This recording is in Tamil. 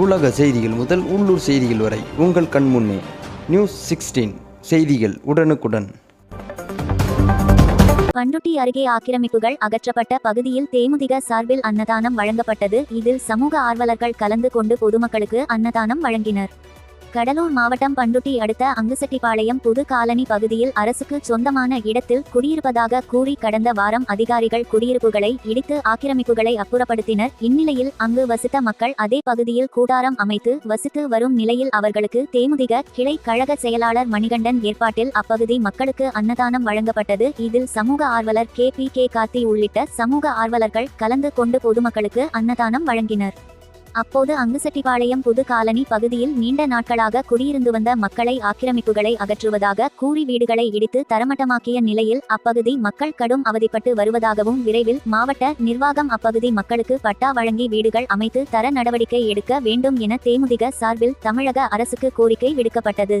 உலக செய்திகள் முதல் உள்ளூர் செய்திகள் வரை உங்கள் கண் முன்னே. நியூஸ் சிக்ஸ்டீன் செய்திகள் உடனுக்குடன். பண்டுட்டி அருகே ஆக்கிரமிப்புகள் அகற்றப்பட்ட பகுதியில் தேமுதிக சார்பில் அன்னதானம் வழங்கப்பட்டது. இதில் சமூக ஆர்வலர்கள் கலந்து கொண்டு பொதுமக்களுக்கு அன்னதானம் வழங்கினர். கடலூர் மாவட்டம் பண்டுட்டி அடுத்த அங்குசெட்டிப்பாளையம் புது காலனி பகுதியில் அரசுக்கு சொந்தமான இடத்தில் குடியிருப்பதாக கூறி கடந்த வாரம் அதிகாரிகள் குடியிருப்புகளை இடித்து ஆக்கிரமிப்புகளை அப்புறப்படுத்தினர். இந்நிலையில் அங்கு வசித்த மக்கள் அதே பகுதியில் கூடாரம் அமைத்து வசித்து வரும் நிலையில் அவர்களுக்கு தேமுதிக கிளை கழக செயலாளர் மணிகண்டன் ஏற்பாட்டில் அப்பகுதி மக்களுக்கு அன்னதானம் வழங்கப்பட்டது. இதில் சமூக ஆர்வலர் கே பி கே கார்த்தி உள்ளிட்ட சமூக ஆர்வலர்கள் கலந்து கொண்டு பொதுமக்களுக்கு அன்னதானம் வழங்கினர். அப்போது அங்குசெட்டிபாளையம் புது காலனி பகுதியில் நீண்ட நாட்களாக குடியிருந்து வந்த மக்களை ஆக்கிரமிப்புகளை அகற்றுவதாக கூறி வீடுகளை இடித்து தரமட்டமாக்கிய நிலையில் அப்பகுதி மக்கள் கடும் அவதிப்பட்டு வருவதாகவும் விரைவில் மாவட்ட நிர்வாகம் அப்பகுதி மக்களுக்கு பட்டா வழங்கி வீடுகள் அமைத்து தர நடவடிக்கை எடுக்க வேண்டும் என தேமுதிக சார்பில் தமிழக அரசுக்கு கோரிக்கை விடுக்கப்பட்டது.